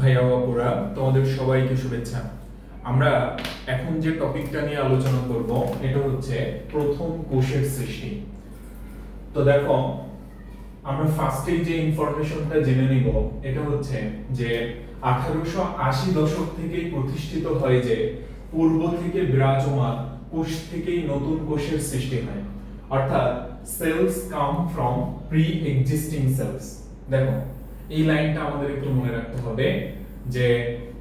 ভাইয়া ও আপুরা তোমাদের সবাইকে শুভেচ্ছা। আমরা এখন যে টপিকটা নিয়ে আলোচনা করব, এটা হচ্ছে প্রথম কোষের সৃষ্টি। তো দেখো, আমরা ফার্স্টে যে ইনফরমেশনটা জেনে নিব, এটা হচ্ছে যে আঠারোশো আশি দশক থেকেই প্রতিষ্ঠিত হয় যে পূর্ব থেকে বিরাজমান কোষ থেকেই নতুন কোষের সৃষ্টি হয়। অর্থাৎ cells come from pre existing cells. দেখো এই লাইনটা আমাদের একটু মনে রাখতে হবে যে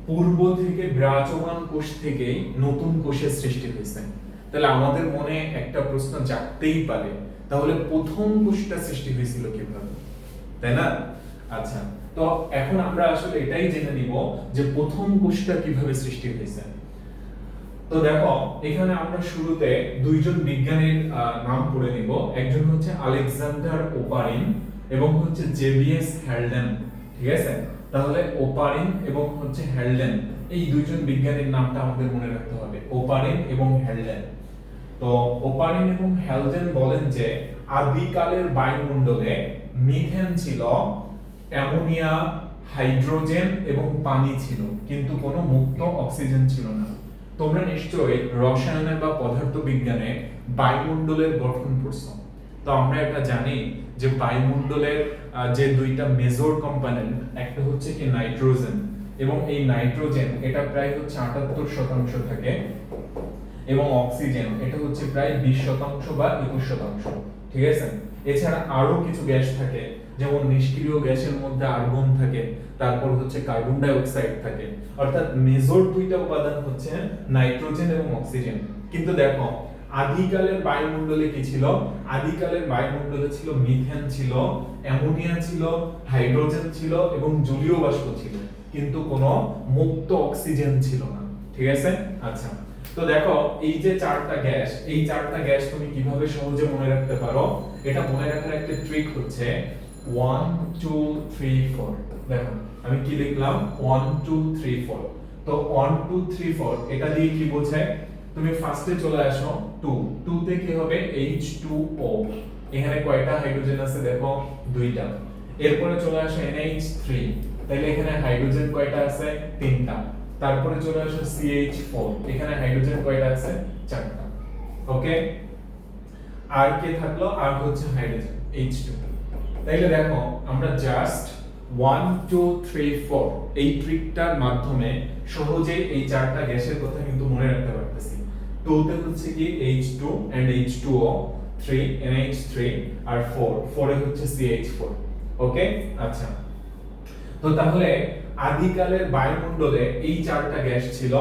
পূর্ব থেকে বিরাজমান কোষ থেকেই নতুন কোষের সৃষ্টি হয়েছে। তাহলে আমাদের মনে একটা প্রশ্ন জাগতেই পারে, তাহলে প্রথম কোষটা সৃষ্টি হয়েছিল কীভাবে? তাই না? আচ্ছা তো এখন আমরা আসলে এটাই জেনে নিব যে প্রথম কোষটা কীভাবে সৃষ্টি হয়েছে। তো দেখো, এখানে আমরা শুরুতে দুইজন বিজ্ঞানীর নাম পড়ে নিব। একজন হচ্ছে আলেকজান্ডার ওপারিন এবং হচ্ছে জেবিএস হ্যালডেন ঠিক আছে? তাহলে ওপারিন এবং হচ্ছে হ্যালডেন এই দুইজন বিজ্ঞানীর নামটা আমাদের মনে রাখতে হবে ওপারিন এবং হ্যালডেন তো ওপারিন এবং হ্যালডেন বলেন যে, আদিকালের বায়ুমণ্ডলে মিথেন ছিল, অ্যামোনিয়া, হাইড্রোজেন এবং পানি ছিল, কিন্তু কোনো মুক্ত অক্সিজেন ছিল না। তোমরা নিশ্চয়ই রসায়নে বা পদার্থ বিজ্ঞানে বায়ুমণ্ডলের গঠন পড়ছো। তো আমরা এটা জানি যে বায়ুমণ্ডলের যে দুইটা মেজর কম্পোনেন্ট একটা হচ্ছে কি নাইট্রোজেন এবং এই নাইট্রোজেন এটা প্রায় হচ্ছে আটাত্তর শতাংশ থাকে এবং অক্সিজেন এটা হচ্ছে প্রায় বিশ শতাংশ বা একুশ শতাংশ, ঠিক আছে? এছাড়া আরও কিছু গ্যাস থাকে, যেমন নিষ্ক্রিয় গ্যাসের মধ্যে আর্গন থাকে, তারপর হচ্ছে কার্বন ডাই অক্সাইড থাকে। অর্থাৎ মেজর দুইটা উপাদান হচ্ছে নাইট্রোজেন এবং অক্সিজেন কিন্তু দেখো আদিকালের বায়ুমণ্ডলে কি ছিল? আদিকালের বায়ুমণ্ডলে ছিল মিথেন ছিল, অ্যামোনিয়া ছিল, হাইড্রোজেন ছিল এবং জলীয় বাষ্প ছিল। কিন্তু কোনো মুক্ত অক্সিজেন ছিল না। ঠিক আছে? আচ্ছা। তো দেখো, এই যে চারটা গ্যাস, এই চারটা গ্যাস তুমি কীভাবে সহজে মনে রাখতে পারো? এটা মনে রাখার একটা ট্রিক হচ্ছে ওয়ান টু থ্রি ফোর দেখো, আমি কি লিখলাম ওয়ান টু থ্রি ফোর তো ওয়ান টু থ্রি ফোর এটা দিয়ে কি বোঝায়? তুমি ফার্স্টে চলে আসো টু টু তে কি হবে? এইচ টু ও এখানে কয়টা হাইড্রোজেন আছে দেখো? দুইটা। এরপরে চলে আসো এনএইচ থ্রি তাহলে এখানে হাইড্রোজেন কয়টা আছে? তিনটা। তারপরে চলে আসো CH4 এখানে হাইড্রোজেন কয়টা আছে? চারটা। ওকে আর কে থাকল? আর হচ্ছে হাইড্রোজেন H2 তাইলে দেখো, আমরা জাস্ট 1 2 3 4 এই ট্রিকটার মাধ্যমে সহজেই এই চারটা গ্যাসের কথা কিন্তু মনে রাখতে পারতেছি তো তে হচ্ছে কি H2 and H2O 3 NH3 আর 4 4 এ হচ্ছে CH4 ওকে আচ্ছা। তো তাহলে আদিকালের বায়ুমণ্ডলে এই চারটা গ্যাস ছিল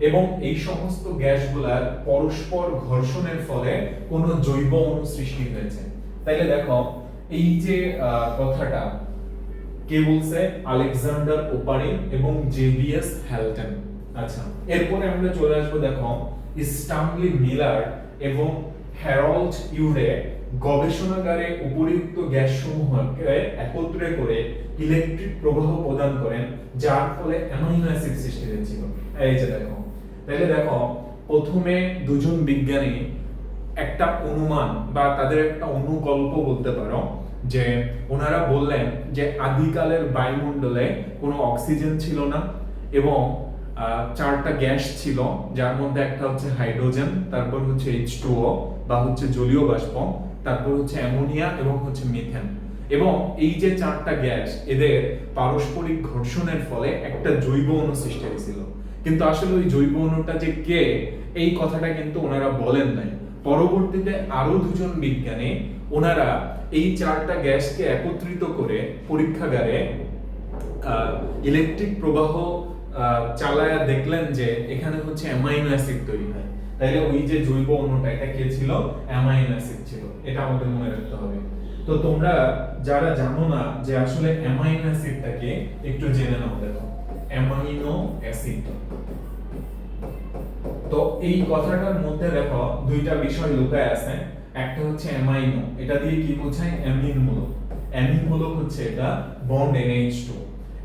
এবং এই সমস্ত গ্যাসগুলার পরস্পর ঘর্ষণের ফলে কোনো জৈব অণু সৃষ্টি হয়েছে। তাইলে দেখো, এই যে কথাটা, কে বলছে? আলেকজান্ডার ওপারিন এবং জেবিএস হ্যালটন। আচ্ছা এরপরে আমরা চলে আসব, দেখো স্টামলি মিলার এবং হ্যারল্ড ইউরে গবেষণাগারে উপরিউক্ত গ্যাসসমূহকে একত্রে করে ইলেকট্রিক প্রবাহ প্রদান করেন, যার ফলে অ্যামাইনো অ্যাসিড সৃষ্টি হয়েছিল। এই যে দেখো, তাহলে দেখো, প্রথমে দুজন বিজ্ঞানী একটা অনুমান বা তাদের একটা অনুকল্প বলতে পারো, যে ওনারা বললেন যে আদিকালের বায়ুমণ্ডলে কোনো অক্সিজেন ছিল না এবং চারটা গ্যাস ছিল, যার মধ্যে একটা হচ্ছে হাইড্রোজেন, তারপর হচ্ছে এইচ বা হচ্ছে জলীয় বাষ্প, তারপর হচ্ছে অ্যামোনিয়া এবং হচ্ছে মিথেন। এবং এই যে চারটা গ্যাস, এদের পারস্পরিক ঘর্ষণের ফলে একটা জৈব অণু সৃষ্টি হয়েছিল। কিন্তু আসলে ওই জৈব অণুটা যে কে, এই কথাটা কিন্তু ওনারা বলেন নাই। পরবর্তীতে আরও দুজন বিজ্ঞানী, ওনারা এই চারটা গ্যাসকে একত্রিত করে পরীক্ষাগারে ইলেকট্রিক প্রবাহ চালায়া দেখলেন যে এখানে হচ্ছে অ্যামাইনো অ্যাসিড তৈরি হয়। তাইলে ওই যে জৈব অণুটা, এটা কে ছিল? অ্যামাইনো অ্যাসিড ছিল। এটা আমাদের মনে রাখতে হবে। তো তোমরা যারা জানো না যে আসলে অ্যামাইনো অ্যাসিডটাকে একটু জেনে নাও, দেখো। Amino acid. তো এই কথাটার মধ্যে দেখো দুইটা বিষয় লুকায় আছে। একটা হচ্ছে অ্যামাইনো। এটা দিয়ে কি বোঝায়? অ্যামিন মূলক অ্যামিন মূলক হচ্ছে এটা বন্ড NH2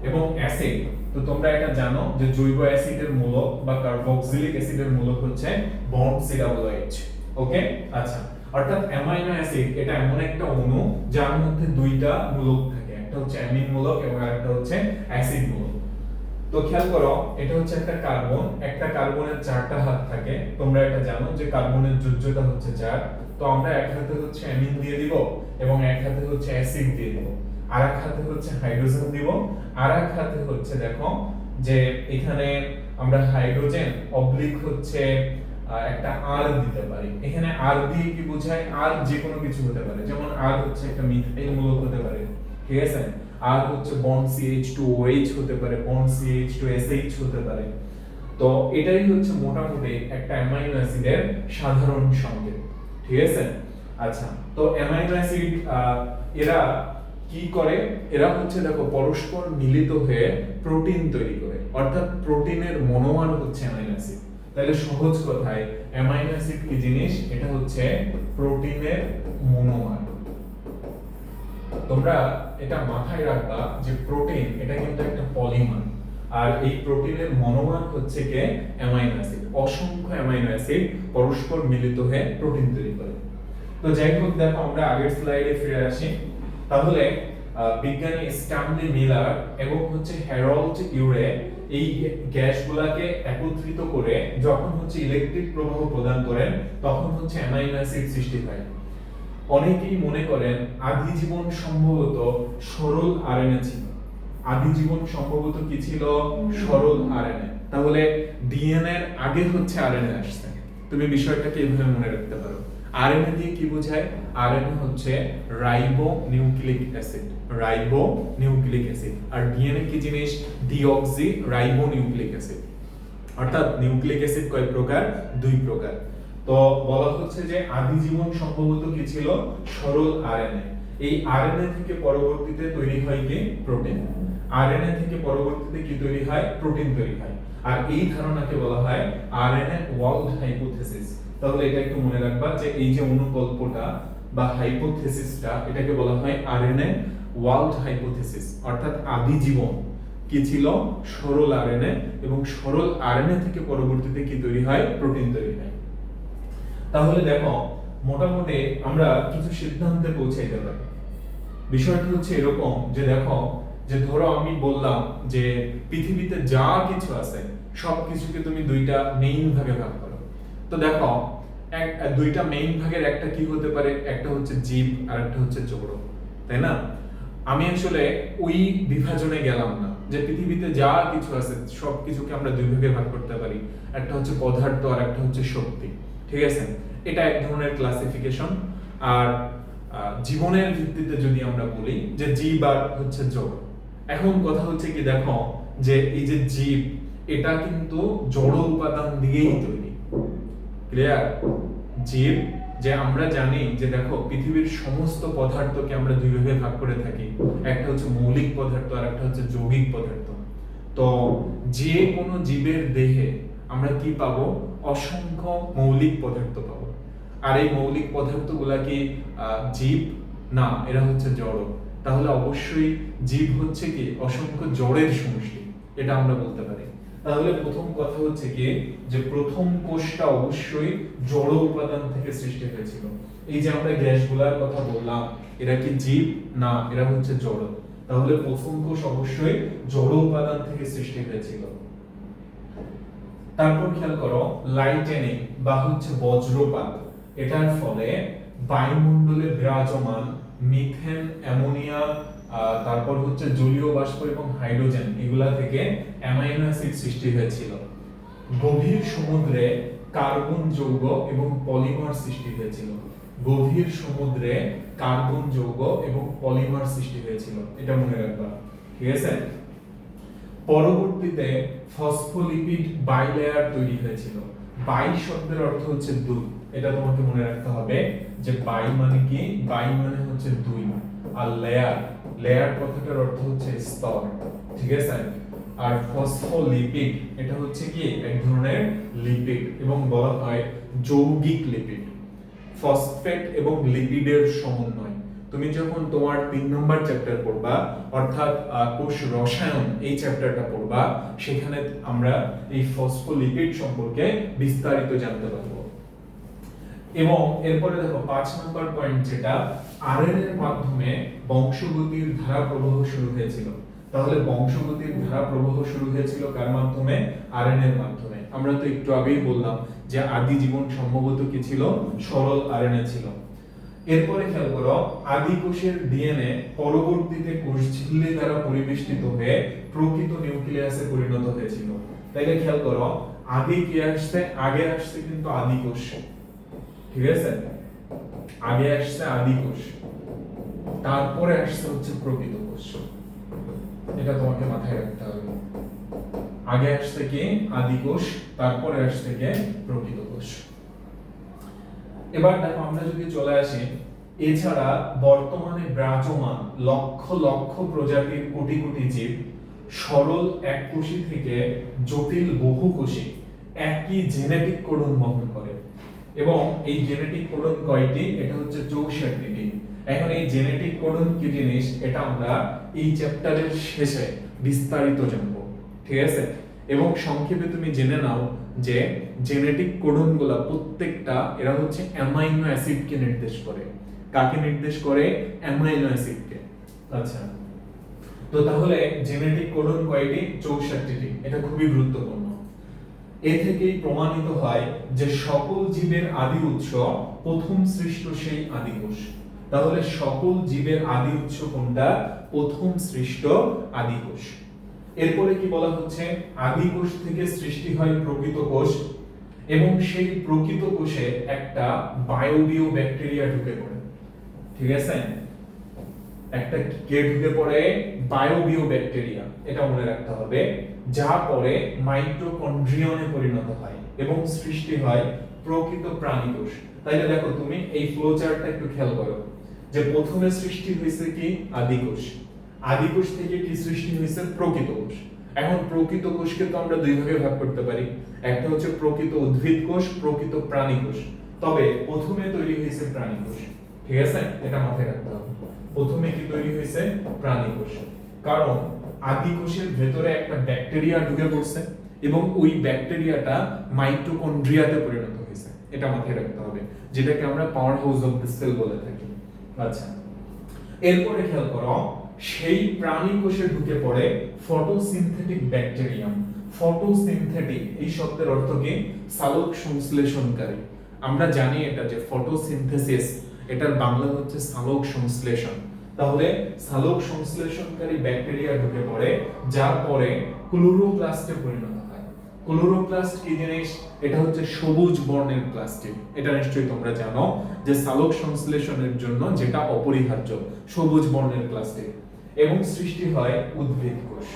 এবং অ্যাসিড তো তোমরা এটা জানো যে জৈব অ্যাসিডের মূলক বা কার্বক্সিলিক অ্যাসিডের মূলক হচ্ছে বন্ড COOH ওকে? আচ্ছা অর্থাৎ অ্যামাইনো অ্যাসিড, এটা এমন একটা অণু যার মধ্যে দুইটা মূলক থাকে, একটা হচ্ছে অ্যামিন মূলক এবং আরেকটা হচ্ছে অ্যাসিড মূলক। তো খেয়াল করো, এটা হচ্ছে একটা কার্বন, একটা কার্বনের চারটা হাত থাকে, তোমরা এটা জানো যে কার্বনের যোজ্যতা হচ্ছে চার তো আমরা এক হাতে হচ্ছে অ্যামিন দিয়ে দিব এবং এক হাতে হচ্ছে অ্যাসিড দিয়ে দিব। আর এক হাতে হচ্ছে হাইড্রোজেন দিব। আর এক হাতে হচ্ছে দেখো যে এখানে আমরা হাইড্রোজেন অবলিক হচ্ছে একটা আর দিতে পারি। এখানে আর দিয়ে কি বোঝায়? আর যে কোনো কিছু হতে পারে। যেমন আর হচ্ছে একটা মিথাইল মূলক হতে পারে। ঠিক আছে? আর হচ্ছে বন্ড CH2OH হতে পারে বন্ড CH2SH হতে পারে। তো এটাই হচ্ছে মোটামুটি একটা অ্যামাইনো অ্যাসিডের সাধারণ সংকেত। ঠিক আছে? আচ্ছা তো অ্যামাইনো অ্যাসিড এরা কি করে? এরা হচ্ছে দেখো পরস্পর মিলিত হয়ে প্রোটিন তৈরি করে। অর্থাৎ প্রোটিনের মনোমার হচ্ছে অ্যামাইনো অ্যাসিড তাহলে সহজ কথায় অ্যামাইনো অ্যাসিড কি জিনিস? এটা হচ্ছে প্রোটিনের মনোমার। তোমরা এটা মাথায় রাখবা যে প্রোটিন, এটা কিন্তু একটা পলিমার। আর এই প্রোটিনের মনোমার হচ্ছে কে? অ্যামাইনো অ্যাসিড অসংখ্য অ্যামাইনো অ্যাসিড পরস্পর মিলিত হয়ে প্রোটিন তৈরি করে। তো যাই হোক, দেখো আমরা আগের স্লাইডে ফিরে আসি। তাহলে বিজ্ঞানী স্ট্যানলি মিলার এবং হচ্ছে হ্যারল্ড ইউরে এই গ্যাসগুলাকে একত্রিত করে যখন হচ্ছে ইলেকট্রিক প্রবাহ প্রদান করেন, তখন হচ্ছে অ্যামাইনো অ্যাসিড সৃষ্টি হয়। অনেকেই মনে করেন আদি জীবন সম্ভবত সরল আরএনএ ছিল। আদি জীবন সম্ভবত কি ছিল? সরল আরএনএ। তাহলে ডিএনএ এর আগে হচ্ছে আরএনএ আসছে। তুমি বিষয়টাকে এভাবে মনে রাখতে পারো। আরএনএ দিয়ে কি বোঝায়? আরএনএ হচ্ছে ribo nucleic acid. Ribo nucleic acid. আর ডিএনএ কি জিনিস? Deoxy ribo nucleic acid. অর্থাৎ নিউক্লিক অ্যাসিড কয় প্রকার? দুই প্রকার। তো বলা হচ্ছে যে আদি জীবন সম্ভবত কি ছিল? সরল আরএনএ। এই আরএনএ থেকে পরবর্তীতে তৈরি হয় কি? প্রোটিন। আরএনএ থেকে পরবর্তীতে কি তৈরি হয়? প্রোটিন তৈরি হয়। আর এই ধারণাকে বলা হয় আরএনএ ওয়ার্ল্ড হাইপোথিসিস। তাহলে এটা একটু মনে রাখবা যে এই যে অনুকল্পটা বা হাইপোথিসিসটা, এটাকে বলা হয় আরএনএ ওয়ার্ল্ড হাইপোথেসিস, অর্থাৎ আদি জীবন। কি ছিল? সরল আরএনএ এবং সরল আরএনএ থেকে পরবর্তীতে কি তৈরি হয়? প্রোটিন তৈরি হয়। তাহলে দেখো, মোটামুটি আমরা কিছু সিদ্ধান্তে পৌঁছাইতে পারি। বিষয়টি হচ্ছে এরকম যে দেখো, যে ধরো আমি বললাম যে পৃথিবীতে যা কিছু আছে সব কিছুকে তুমি দুইটা মেইন ভাগে ভাগ করো। তো দেখো এক দুইটা মেইন ভাগের একটা কি হতে পারে? একটা হচ্ছে জীব আর একটা হচ্ছে জড় তাই না? আমি আসলে ওই বিভাজনে গেলাম না, যে পৃথিবীতে যা কিছু আছে, সব কিছুকে আমরা দুই ভাগে ভাগ করতে পারি। একটা হচ্ছে পদার্থ আর একটা হচ্ছে শক্তি, ঠিক আছে? এটা এক ধরনের ক্লাসিফিকেশন আর জীবনের ভিত্তিতে যদি আমরা বলি যে জীব আর হচ্ছে জড় এখন কথা হচ্ছে কি দেখো, যে এই যে জীব, এটা কিন্তু জড় উপাদান দিয়েই তৈরি। ক্লিয়ার জীব, যে আমরা জানি যে দেখো পৃথিবীর সমস্ত পদার্থকে আমরা দুই ভাগে ভাগ করে থাকি। একটা হচ্ছে মৌলিক পদার্থ আর একটা হচ্ছে যৌগিক পদার্থ। তো যে কোনো জীবের দেহে আমরা কি পাবো? অসংখ্য মৌলিক পদার্থ পাবো। আর এই মৌলিক পদার্থগুলা কি জীব? না, এরা হচ্ছে জড়। তাহলে অবশ্যই জীব হচ্ছে কি? অসংখ্য জড়ের সমষ্টি। এটা আমরা বলতে পারি। তাহলে প্রথম কথা হচ্ছে কি, যে প্রথম কোষটা অবশ্যই জড় উপাদান থেকে সৃষ্টি হয়েছিল। এই যে আমরা গ্যাসগুলার কথা বললাম, এরা কি জীব? না, এরা হচ্ছে জড়। তাহলে প্রথম কোষ অবশ্যই জড় উপাদান থেকে সৃষ্টি হয়েছিল। তারপর খেয়াল করো লাইটেনিং বা হচ্ছে বজ্রপাত, এটার ফলে বায়ুমণ্ডলে বিরাজমান মিথেন, অ্যামোনিয়া তারপর হচ্ছে জলীয় বাষ্প এবং হাইড্রোজেন, এগুলা থেকে অ্যামাইনো অ্যাসিড সৃষ্টি হয়েছিল। গভীর সমুদ্রে কার্বন যৌগ এবং পলিমার সৃষ্টি হয়েছিল। গভীর সমুদ্রে কার্বন যৌগ এবং পলিমার সৃষ্টি হয়েছিল। এটা মনে রাখবা। ঠিক আছে? পরবর্তীতে ফসফোলিপিড বাইলেয়ার তৈরি হয়েছিল। বাই শব্দের অর্থ হচ্ছে দুই। এটা তোমাকে মনে রাখতে হবে যে বাই মানে কি? বাই মানে হচ্ছে দুই আর লেয়ার লেয়ার কথাটার অর্থ হচ্ছে স্তর, ঠিক আছে? আর ফসফোলিপিড এটা হচ্ছে কি? এক ধরনের লিপিড এবং বলা হয় যৌগিক লিপিড ফসফেট এবং লিপিডের সমন্বয়। তুমি যখন তোমার তিন নম্বর চ্যাপ্টার পড়বা, অর্থাৎ কোষ রসায়ন এই চ্যাপ্টারটা পড়বা, সেখানে আমরা এই ফসফোলিপিড সম্পর্কে বিস্তারিত জানতে পারব। এবং এরপরে দেখো পাঁচ নম্বর পয়েন্ট যেটা আরএনএ এর মাধ্যমে বংশগতির ধারা প্রবাহ শুরু হয়েছিল। তাহলে বংশগতির ধারা প্রবাহ শুরু হয়েছিল কার মাধ্যমে? আরএনএ এর মাধ্যমে। আমরা তো একটু আগেই বললাম যে আদি জীবন সম্ভবত কি ছিল? সরল আরএনএ ছিল। এরপরে খেয়াল করো, আদি কোষের ডিএনএ পরবর্তীতে কোষ ঝিল্লি দ্বারা পরিবেষ্টিত হয়ে প্রকৃত নিউক্লিয়াসে পরিণত হয়েছিল। তাইলে খেয়াল করো, আদি কি আসছে? আগে আসছে কিন্তু আদি কোষ। ঠিক আছে? আগে আসছে আদি কোষ, তারপরে আসছে হচ্ছে প্রকৃত কোষ। এটা তোমাকে মাথায় রাখতে হবে। আগে আসছে কি? আদি কোষ, তারপরে আসছে কি? প্রকৃত কোষ। এবার দেখো, আমরা যদি চলে আসি, এছাড়া বর্তমানে বিরাজমান লক্ষ লক্ষ প্রজাতির কোটি কোটি জীব সরল এক কোষী থেকে জটিল বহু কোষী একই জেনেটিক কোডন বহন করে। এবং এই জেনেটিক কোডন কয়টি? এটা হচ্ছে চৌষট্টিটি। এখন এই জেনেটিক কোডন কি জিনিস? এটা আমরা এই চ্যাপ্টারের শেষে বিস্তারিত জানব। ঠিক আছে? এবং সংক্ষেপে তুমি জেনে নাও যে জেনেটিক কোডনগুলো প্রত্যেকটা, এরা হচ্ছে অ্যামাইনো অ্যাসিডকে নির্দেশ করে। কাকে নির্দেশ করে? অ্যামাইনো অ্যাসিডকে আচ্ছা। তো তাহলে জেনেটিক কোডন কয়টি? চৌষট্টিটি। এটা খুবই গুরুত্বপূর্ণ। এ থেকেই প্রমাণিত হয় যে সকল জীবের আদি উৎস প্রথম সৃষ্ট সেই আদি কোষ। তাহলে সকল জীবের আদি উৎস কোনটা? প্রথম সৃষ্ট আদি কোষ। এরপরে কি বলা হচ্ছে? আদি কোষ থেকে সৃষ্টি হয় প্রকৃত কোষ এবং সেই প্রকৃত কোষে একটা বায়োবিও ব্যাকটেরিয়া ঢুকে পড়ে। ঠিক আছে? একটা কে ঢুকে পড়ে? বায়োবিও ব্যাকটেরিয়া। এটা মনে রাখতে হবে। যা পরে মাইটোকন্ড্রিয়নে পরিণত হয় এবং সৃষ্টি হয় প্রকৃত প্রাণী কোষ তাইলে দেখো, তুমি এই ফ্লো চার্টটা একটু খেয়াল করো যে প্রথমে সৃষ্টি হয়েছে কি? আদি কোষ আদি কোষ থেকে কি সৃষ্টি হয়েছে? প্রকৃত কোষ। এখন প্রকৃত কোষকে তো আমরা দুই ভাগে ভাগ করতে পারি। একটা হচ্ছে প্রকৃত উদ্ভিদ কোষ, প্রকৃত প্রাণী কোষ। তবে প্রথমে তৈরি হয়েছে প্রাণী কোষ। ঠিক আছে? এটা মাথায় রাখতে হবে। প্রথমে কি তৈরি হয়েছে? প্রাণী কোষ। কারণ আদি কোষের ভেতরে একটা ব্যাকটেরিয়া ঢুকে পড়ছে এবং ওই ব্যাকটেরিয়াটা মাইটোকন্ড্রিয়াতে পরিণত হয়েছে। এটা মাথায় রাখতে হবে, যেটাকে আমরা power house of the cell বলে থাকি। আচ্ছা এরপরে খেয়াল করো, সেই প্রাণী কোষে ঢুকে পড়ে ফটোসিনথেটিক ব্যাকটেরিয়াম। ফটোসিনথেটিক, এই শব্দের অর্থ কি? সালোক সংশ্লেষণকারী। আমরা জানি এটা যে ফটোসিনথেসিস, এটার বাংলা হচ্ছে সালোক সংশ্লেষণ। তাহলে সালোক সংশ্লেষণকারী ব্যাকটেরিয়া ঢুকে পড়ে, যার পরে ক্লোরোপ্লাস্টে পরিণত হয়। ক্লোরোপ্লাস্ট কি জিনিস? এটা হচ্ছে সবুজ বর্ণের প্লাস্টিক এটা নিশ্চয়ই তোমরা জানো যে সালোক সংশ্লেষণের জন্য যেটা অপরিহার্য, সবুজ বর্ণের প্লাস্টিক এবং সৃষ্টি হয় উদ্ভিদ কোষ।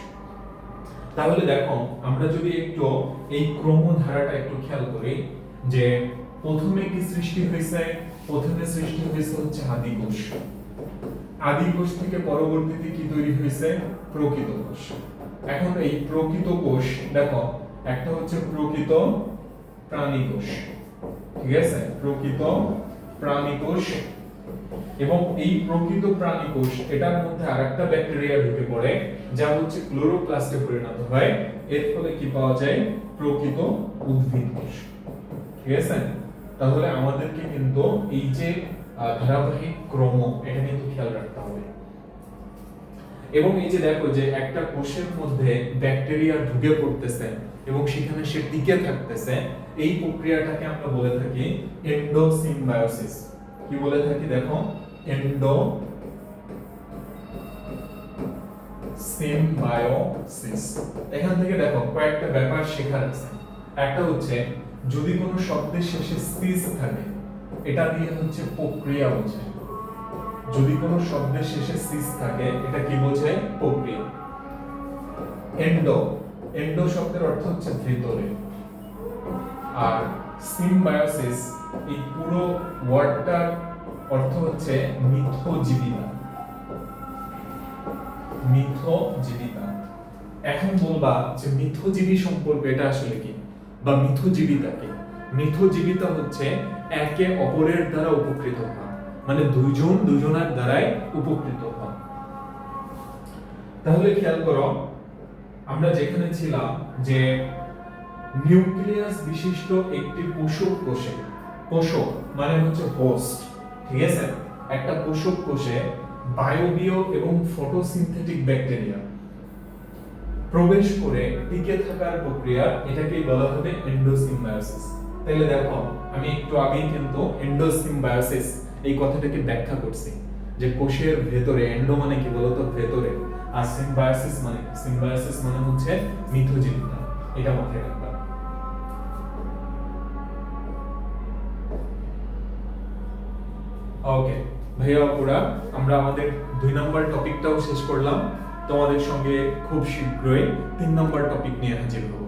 তাহলে দেখো, আমরা যদি একটু এই ক্রমধারাটা একটু খেয়াল করি যে প্রথমে কি সৃষ্টি হয়েছে? প্রথমে সৃষ্টি হয়েছে হচ্ছে আদি কোষ। আদি কোষ থেকে পরবর্তীতে কি তৈরি হয়েছে? প্রকৃত কোষ। এখন এই প্রকৃত কোষ, দেখো, একটা হচ্ছে প্রকৃত প্রাণী কোষ। ঠিক আছে? প্রকৃত প্রাণী কোষ। এবং এই প্রকৃত প্রাণী কোষ, এটার মধ্যে আরেকটা ব্যাকটেরিয়া ঢুকে পড়ে, যা হচ্ছে ক্লোরোপ্লাস্টে পরিণত হয়। এর ফলে কি পাওয়া যায়? প্রকৃত উদ্ভিদ কোষ। ঠিক আছে? তাহলে আমাদেরকে কিন্তু এই যে ধারাবাহিক ক্রম, এটা কিন্তু খেয়াল রাখতে হবে। এবং এই যে দেখো যে একটা কোষের মধ্যে ব্যাকটেরিয়া ঢুকে পড়তেছে এবং সেখানে সে টিকে থাকতেছে, এই প্রক্রিয়াটাকে আমরা বলে থাকি এন্ডোসিম্বায়োসিস কি বলে থাকি দেখো? এন্ডো সিম্বায়োসিস এখান থেকে দেখো কয়েকটা ব্যাপার শেখার আছে। একটা হচ্ছে, যদি কোনো শব্দের শেষে সিস থাকে এটা দিয়ে হচ্ছে প্রক্রিয়া বোঝায় যদি কোনো শব্দের শেষে সিস থাকে, এটা কি বোঝায়? প্রক্রিয়া। এন্ডো। এন্ডো শব্দের অর্থ হচ্ছে ভেতরে। আর সিম্বায়োসিস, এই পুরো ওয়ার্ডটার অর্থ হচ্ছে মিথজীবিতা। মিথজীবিতা। এখন বলবা যে মিথজীবী সম্পর্কে এটা আসলে কি? বা মিথজীবিতা কি? মিথজীবিতা হচ্ছে একে অপরের দ্বারা উপকৃত হওয়া। মানে দুইজন দুজনের দ্বারাই উপকৃত হওয়া। তাহলে খেয়াল করো, আমরা যেখানে ছিলাম যে নিউক্লিয়াস বিশিষ্ট একটি পোষক কোষে, পোষক মানে হচ্ছে হোস্ট ঠিক আছে? একটা পোষক কোষে বায়োবিও এবং ফটোসিনথেটিক ব্যাকটেরিয়া প্রবেশ করে টিকে থাকার প্রক্রিয়া, এটাকেই বলা হবে এন্ডোসিম্বায়োসিস তাহলে দেখো, আমি একটু আগেই কিন্তু এন্ডোসিম্বায়োসিস এই কথাটাকে ব্যাখ্যা করছি, যে কোষের ভেতরে এন্ডো মানে কি বলতো? ভেতরে। আর সিম্বায়োসিস মানে সিম্বায়োসিস মানে হচ্ছে মিথজীবিতা এটা মাথায় রাখবা। ওকে ভাইয়া আপুরা, আমরা আমাদের দুই নম্বর টপিকটাও শেষ করলাম। তোমাদের সঙ্গে খুব শীঘ্রই তিন নম্বর টপিক নিয়ে হাজির হব।